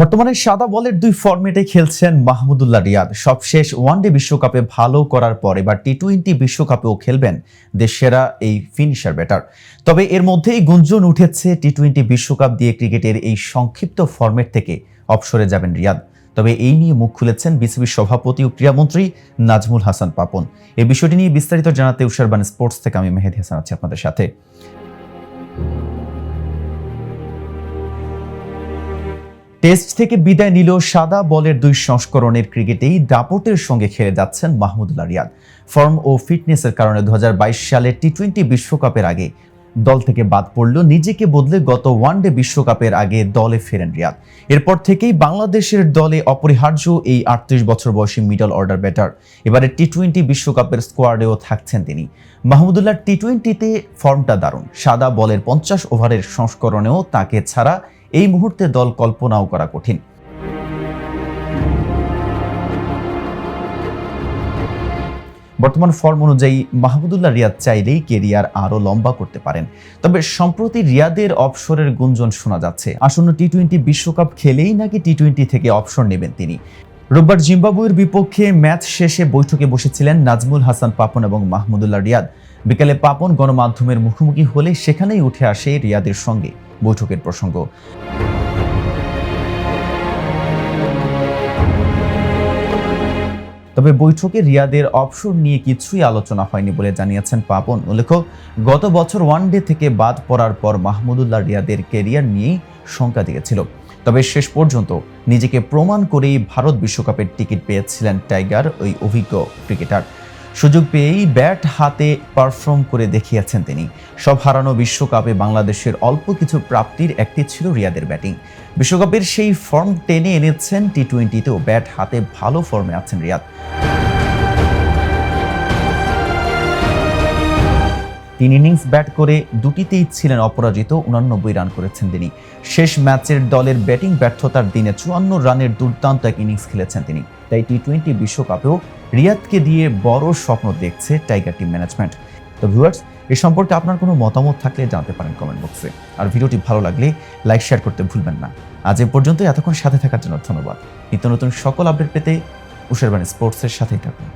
বর্তমানে সাদা বলের দুই ফরম্যাটে খেলছেন মাহমুদুল্লাহ রিয়াদ। সবশেষ ওয়ানডে বিশ্বকাপে ভালো করার পর এবার টি টোয়েন্টি বিশ্বকাপেও খেলবেন দেশেরা এই ফিনিশার ব্যাটার। তবে এর মধ্যেই গুঞ্জন উঠেছে টি টোয়েন্টি বিশ্বকাপ দিয়ে ক্রিকেটের এই সংক্ষিপ্ত ফরম্যাট থেকে অবসরে যাবেন রিয়াদ। তবে এই নিয়ে মুখ খুলেছেন বিসিবির সভাপতি ও ক্রীড়ামন্ত্রী নাজমুল হাসান পাপন। এই বিষয়টি নিয়ে বিস্তারিত জানাতে উষারবান স্পোর্টস থেকে আমি মেহেদি হাসান আছি আপনাদের সাথে। টেস্ট থেকে বিদায় নিল সাদা বলের দুই সংস্করণের ক্রিকেটেই দাপটের সঙ্গে খেলে যাচ্ছেন মাহমুদুল্লাহ রিয়াদ। ফর্ম ও ফিটনেসের কারণে দু সালে টি টোয়েন্টি বিশ্বকাপের আগে দল থেকে বাদ পড়ল নিজেকে বদলে গত ওয়ানডে বিশ্বকাপের আগে দলে ফেরেন রিয়াদ। এরপর থেকেই বাংলাদেশের দলে অপরিহার্য এই আটত্রিশ বছর বয়সী মিডল অর্ডার ব্যাটার। এবারে টি টোয়েন্টি বিশ্বকাপের স্কোয়াডেও থাকছেন তিনি। মাহমুদুল্লাহ টি টোয়েন্টিতে ফর্মটা দারুণ। সাদা বলের পঞ্চাশ ওভারের সংস্করণেও তাকে ছাড়া এই মুহূর্তে দল কল্পনাও করা কঠিন। বর্তমান ফর্ম অনুযায়ী মাহমুদুল্লাহ রিয়াদ চাইলেই কেরিয়ার আরও লম্বা করতে পারেন। তবে সম্প্রতি রিয়াদের অবসরের গুঞ্জন শোনা যাচ্ছে। আসন্ন টি টোয়েন্টি বিশ্বকাপ খেলেই নাকি টি টোয়েন্টি থেকে অবসর নেবেন তিনি। রোববার জিম্বাবুয়ের বিপক্ষে ম্যাচ শেষে বৈঠকে বসেছিলেন নাজমুল হাসান পাপন এবং মাহমুদুল্লাহ রিয়াদ। বিকালে পাপন গণমাধ্যমের মুখোমুখি হলে সেখানেই উঠে আসে রিয়াদের সঙ্গে বৈঠকের প্রসঙ্গ। তবে বৈঠকে রিয়াদের অবসর নিয়ে কিছুই আলোচনা হয়নি বলে জানিয়েছেন পাপন। উল্লেখ্য, গত বছর ওয়ানডে থেকে বাদ পড়ার পর মাহমুদুল্লাহ রিয়াদের কেরিয়ার নিয়েই শঙ্কা দিয়েছিল। তবে শেষ পর্যন্ত নিজেকে প্রমাণ করেই ভারত বিশ্বকাপের টিকিট পেয়েছিলেন টাইগার, ওই অভিজ্ঞ ক্রিকেটার। সুযোগ পেয়েই ব্যাট হাতে পারফর্ম করে দেখিয়েছেন তিনি। সব হারানো বিশ্বকাপে বাংলাদেশের অল্প কিছু প্রাপ্তির একটি ছিল রিয়াদের ব্যাটিং। বিশ্বকাপের সেই ফর্ম টেনে এনেছেন টি টোয়েন্টিতেও ব্যাট হাতে ভালো ফর্মে আছেন রিয়াদ। তিন ইনিংস ব্যাট করে দুটিতেই ছিলেন অপরাজিত, উনানব্বই রান করেছেন তিনি। শেষ ম্যাচের দলের ব্যাটিং ব্যর্থতার দিনে চুয়ান্ন রানের দুর্দান্ত এক ইনিংস খেলেছেন তিনি। তাই টি টোয়েন্টি বিশ্বকাপেও রিয়াদকে দিয়ে বড় স্বপ্ন দেখছে টাইগার টিম ম্যানেজমেন্ট তো ভিউয়ার্স এ সম্পর্কে আপনার কোনো মতামত থাকলে জানতে পারেন কমেন্ট বক্সে আর ভিডিওটি ভালো লাগলে লাইক শেয়ার করতে ভুলবেন না। আজ এ পর্যন্ত এতক্ষণ সাথে থাকার জন্য ধন্যবাদ। নিত্য নতুন সকল আপডেট পেতে উষারবাণী স্পোর্টসের সাথেই থাকুন।